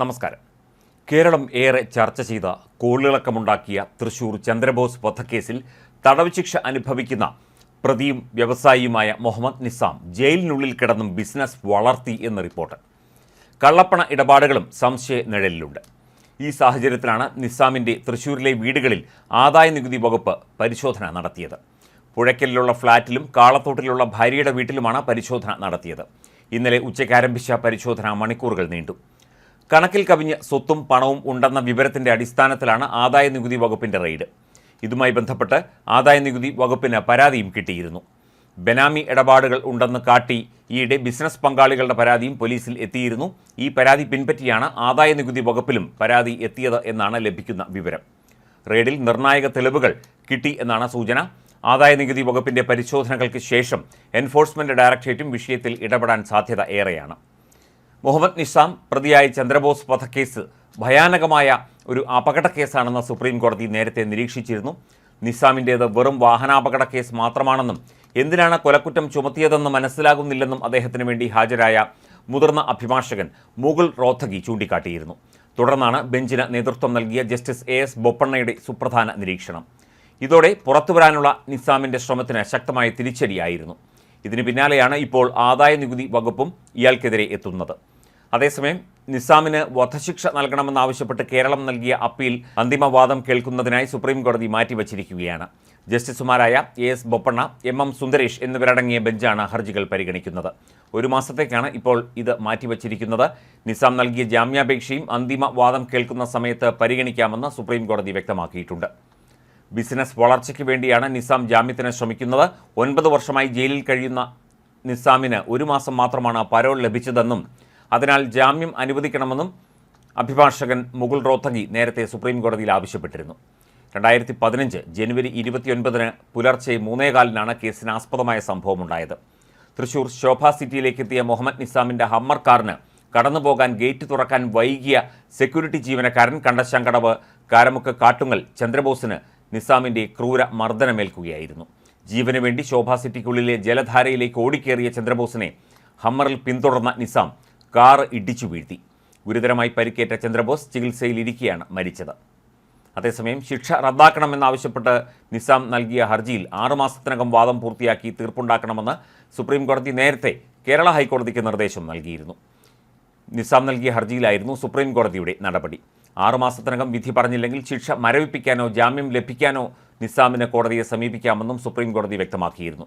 നമസ്കാരം. കേരളം ഏറെ ചർച്ച ചെയ്ത കോളിളക്കമുണ്ടാക്കിയ തൃശൂർ ചന്ദ്രബോസ് വധക്കേസിൽ തടവ് ശിക്ഷ അനുഭവിക്കുന്ന പ്രതിയും വ്യവസായിയുമായ മുഹമ്മദ് നിസാം ജയിലിനുള്ളിൽ കിടന്നും ബിസിനസ് വളർത്തി എന്ന റിപ്പോർട്ട്. കള്ളപ്പണ ഇടപാടുകളും സംശയ നിഴലിലുണ്ട്. ഈ സാഹചര്യത്തിലാണ് നിസാമിന്റെ തൃശൂരിലെ വീടുകളിൽ ആദായ നികുതി വകുപ്പ് പരിശോധന നടത്തിയത്. പുഴയ്ക്കലിലുള്ള ഫ്ളാറ്റിലും കാളത്തോട്ടിലുള്ള ഭാര്യയുടെ വീട്ടിലുമാണ് പരിശോധന നടത്തിയത്. ഇന്നലെ ഉച്ചയ്ക്ക് ആരംഭിച്ച പരിശോധന മണിക്കൂറുകൾ നീണ്ടു. കണക്കിൽ കവിഞ്ഞ് സ്വത്തും പണവും ഉണ്ടെന്ന വിവരത്തിന്റെ അടിസ്ഥാനത്തിലാണ് ആദായ നികുതി വകുപ്പിന്റെ റെയ്ഡ്. ഇതുമായി ബന്ധപ്പെട്ട് ആദായ നികുതി വകുപ്പിന് പരാതിയും കിട്ടിയിരുന്നു. ബെനാമി ഇടപാടുകൾ ഉണ്ടെന്ന് കാട്ടി ഈയിടെ ബിസിനസ് പങ്കാളികളുടെ പരാതിയും പോലീസിൽ എത്തിയിരുന്നു. ഈ പരാതി പിൻപറ്റിയാണ് ആദായ നികുതി വകുപ്പിലും പരാതി എത്തിയത് എന്നാണ് ലഭിക്കുന്ന വിവരം. റെയ്ഡിൽ നിർണായക തെളിവുകൾ കിട്ടി എന്നാണ് സൂചന. ആദായ നികുതി വകുപ്പിന്റെ പരിശോധനകൾക്ക് ശേഷം എൻഫോഴ്സ്മെന്റ് ഡയറക്ടറേറ്റും വിഷയത്തിൽ ഇടപെടാൻ സാധ്യത ഏറെയാണ്. മുഹമ്മദ് നിസാം പ്രതിയായ ചന്ദ്രബോസ് വധക്കേസ് ഭയാനകമായ ഒരു അപകട കേസാണെന്ന് സുപ്രീം കോടതി നേരത്തെ നിരീക്ഷിച്ചിരുന്നു. നിസാമിന്റേത് വെറും വാഹനാപകട കേസ് മാത്രമാണെന്നും എന്തിനാണ് കൊലക്കുറ്റം ചുമത്തിയതെന്ന് മനസ്സിലാകുന്നില്ലെന്നും അദ്ദേഹത്തിന് വേണ്ടി ഹാജരായ മുതിർന്ന അഭിഭാഷകൻ മുകുൾ റോത്തഗി ചൂണ്ടിക്കാട്ടിയിരുന്നു. തുടർന്നാണ് ബെഞ്ചിന് നേതൃത്വം നൽകിയ ജസ്റ്റിസ് എ എസ് ബൊപ്പണ്ണയുടെ സുപ്രധാന നിരീക്ഷണം. ഇതോടെ പുറത്തുവരാനുള്ള നിസാമിന്റെ ശ്രമത്തിന് ശക്തമായ തിരിച്ചടിയായിരുന്നു. ഇതിന് പിന്നാലെയാണ് ഇപ്പോൾ ആദായ നികുതി വകുപ്പും ഇയാൾക്കെതിരെ എത്തുന്നത്. അതേസമയം നിസാമിന് വധശിക്ഷ നൽകണമെന്നാവശ്യപ്പെട്ട് കേരളം നൽകിയ അപ്പീൽ അന്തിമവാദം കേൾക്കുന്നതിനായി സുപ്രീം കോടതി മാറ്റിവച്ചിരിക്കുകയാണ്. ജസ്റ്റിസുമാരായ A S Bopanna M M Sundaresh എന്നിവരടങ്ങിയ ബെഞ്ചാണ് ഹർജികൾ പരിഗണിക്കുന്നത്. ഒരു മാസത്തേക്കാണ് ഇപ്പോൾ ഇത് മാറ്റിവച്ചിരിക്കുന്നത്. നിസാം നൽകിയ ജാമ്യാപേക്ഷയും അന്തിമ വാദം കേൾക്കുന്ന സമയത്ത് പരിഗണിക്കാമെന്ന് സുപ്രീം കോടതി വ്യക്തമാക്കിയിട്ടുണ്ട്. ബിസിനസ് വളർച്ചയ്ക്ക് വേണ്ടിയാണ് നിസാം ജാമ്യത്തിന് ശ്രമിക്കുന്നത്. ഒൻപത് വർഷമായി ജയിലിൽ കഴിയുന്ന നിസാമിന് ഒരു മാസം മാത്രമാണ് പരോൾ ലഭിച്ചതെന്നും അതിനാൽ ജാമ്യം അനുവദിക്കണമെന്നും അഭിഭാഷകൻ മുകുൾ റോത്തഗി നേരത്തെ സുപ്രീം കോടതിയിൽ ആവശ്യപ്പെട്ടിരുന്നു. രണ്ടായിരത്തി പതിനഞ്ച് ജനുവരി ഇരുപത്തിയൊൻപതിന് പുലർച്ചെ മൂന്നേകാലിനാണ് കേസിന് ആസ്പദമായ സംഭവമുണ്ടായത്. തൃശൂർ ശോഭ സിറ്റിയിലേക്ക് എത്തിയ മുഹമ്മദ് നിസാമിന്റെ ഹമ്മർ കാറിന് കടന്നുപോകാൻ ഗേറ്റ് തുറക്കാൻ വൈകിയ സെക്യൂരിറ്റി ജീവനക്കാരൻ കണ്ടശങ്കടവ് കാരമുക്ക് കാട്ടുങ്ങൽ ചന്ദ്രബോസിന് നിസാമിന്റെ ക്രൂര മർദ്ദനമേൽക്കുകയായിരുന്നു. ജീവന് വേണ്ടി ശോഭാ സിറ്റിക്കുള്ളിലെ ജലധാരയിലേക്ക് ഓടിക്കേറിയ ചന്ദ്രബോസിനെ ഹമ്മറിൽ പിന്തുടർന്ന നിസാം കാർ ഇടിച്ചു വീഴ്ത്തി. ഗുരുതരമായി പരിക്കേറ്റ ചന്ദ്രബോസ് ചികിത്സയിലിരിക്കെയാണ് മരിച്ചത്. അതേസമയം ശിക്ഷ റദ്ദാക്കണമെന്നാവശ്യപ്പെട്ട് നിസാം നൽകിയ ഹർജിയിൽ ആറുമാസത്തിനകം വാദം പൂർത്തിയാക്കി തീർപ്പുണ്ടാക്കണമെന്ന് സുപ്രീംകോടതി നേരത്തെ കേരള ഹൈക്കോടതിക്ക് നിർദ്ദേശം നൽകിയിരുന്നു. നിസാം നൽകിയ ഹർജിയിലായിരുന്നു സുപ്രീംകോടതിയുടെ നടപടി. ആറുമാസത്തിനകം വിധി പറഞ്ഞില്ലെങ്കിൽ ശിക്ഷ മരവിപ്പിക്കാനോ ജാമ്യം ലഭിക്കാനോ നിസാമിന് കോടതിയെ സമീപിക്കാമെന്നും സുപ്രീം കോടതി വ്യക്തമാക്കിയിരുന്നു.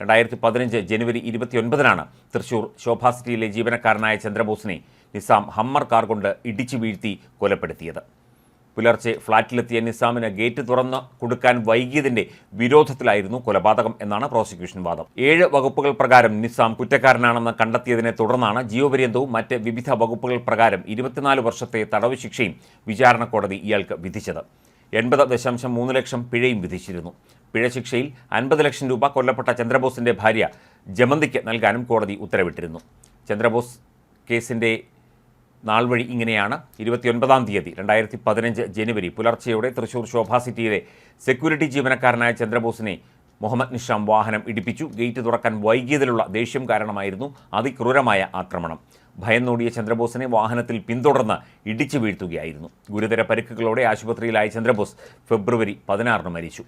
രണ്ടായിരത്തി പതിനഞ്ച് ജനുവരി ഇരുപത്തിയൊൻപതിനാണ് തൃശൂർ ശോഭാ സിറ്റിയിലെ ജീവനക്കാരനായ ചന്ദ്രബോസിനെ നിസാം ഹമ്മർ കാർ കൊണ്ട് ഇടിച്ചു വീഴ്ത്തി കൊലപ്പെടുത്തിയത്. പുലർച്ചെ ഫ്ളാറ്റിലെത്തിയ നിസാമിന് ഗേറ്റ് തുറന്ന് കൊടുക്കാൻ വൈകിയതിന്റെ വിരോധത്തിലായിരുന്നു കൊലപാതകം എന്നാണ് പ്രോസിക്യൂഷൻ വാദം. ഏഴ് വകുപ്പുകൾ പ്രകാരം നിസാം കുറ്റക്കാരനാണെന്ന് കണ്ടെത്തിയതിനെ തുടർന്നാണ് ജീവപര്യന്തവും മറ്റ് വിവിധ വകുപ്പുകൾ പ്രകാരം ഇരുപത്തിനാല് വർഷത്തെ തടവ് ശിക്ഷയും വിചാരണ കോടതി ഇയാൾക്ക് വിധിച്ചത്. എൺപത് ദശാംശം മൂന്ന് ലക്ഷം പിഴയും വിധിച്ചിരുന്നു. പിഴ ശിക്ഷയിൽ അൻപത് ലക്ഷം രൂപ കൊല്ലപ്പെട്ട ചന്ദ്രബോസിന്റെ ഭാര്യ ജമന്തിക്ക് നൽകാനും കോടതി ഉത്തരവിട്ടിരുന്നു. ചന്ദ്രബോസ് കേസിന്റെ നാൾ വഴി ഇങ്ങനെയാണ് ഇരുപത്തിയൊൻപതാം തീയതി രണ്ടായിരത്തി പതിനഞ്ച് ജനുവരി പുലർച്ചെയോടെ തൃശൂർ ശോഭാ സിറ്റിയിലെ സെക്യൂരിറ്റി ജീവനക്കാരനായ ചന്ദ്രബോസിനെ മുഹമ്മദ് നിഷാം വാഹനം ഇടിപ്പിച്ചു. ഗേറ്റ് തുറക്കാൻ വൈകിയതിലുള്ള ദേഷ്യം കാരണമായിരുന്നു അതിക്രൂരമായ ആക്രമണം. ഭയന്നോടിയ ചന്ദ്രബോസിനെ വാഹനത്തിൽ പിന്തുടർന്ന് ഇടിച്ചു വീഴ്ത്തുകയായിരുന്നു. ഗുരുതര പരിക്കുകളോടെ ആശുപത്രിയിലായ ചന്ദ്രബോസ് ഫെബ്രുവരി പതിനാറിന് മരിച്ചു.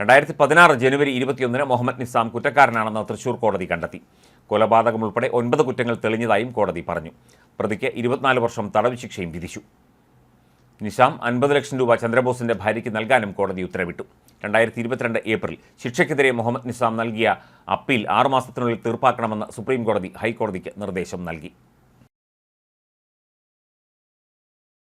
രണ്ടായിരത്തി പതിനാറ് ജനുവരി ഇരുപത്തിയൊന്നിന് മുഹമ്മദ് നിസാം കുറ്റക്കാരനാണെന്ന് തൃശൂർ കോടതി കണ്ടെത്തി. കൊലപാതകം ഉൾപ്പെടെ ഒൻപത് കുറ്റങ്ങൾ തെളിഞ്ഞതായും കോടതി പറഞ്ഞു. പ്രതിക്ക് ഇരുപത്തിനാല് വർഷം തടവ് ശിക്ഷയും വിധിച്ചു. നിഷാം അൻപത് ലക്ഷം രൂപ ചന്ദ്രബോസിന്റെ ഭാര്യയ്ക്ക് നൽകാനും കോടതി ഉത്തരവിട്ടു. രണ്ടായിരത്തി ഇരുപത്തിരണ്ട് ഏപ്രിൽ ശിക്ഷയ്ക്കെതിരെ മുഹമ്മദ് നിസാം നൽകിയ അപ്പീൽ ആറുമാസത്തിനുള്ളിൽ തീർപ്പാക്കണമെന്ന് സുപ്രീം കോടതി ഹൈക്കോടതിക്ക് നിർദ്ദേശം നൽകി.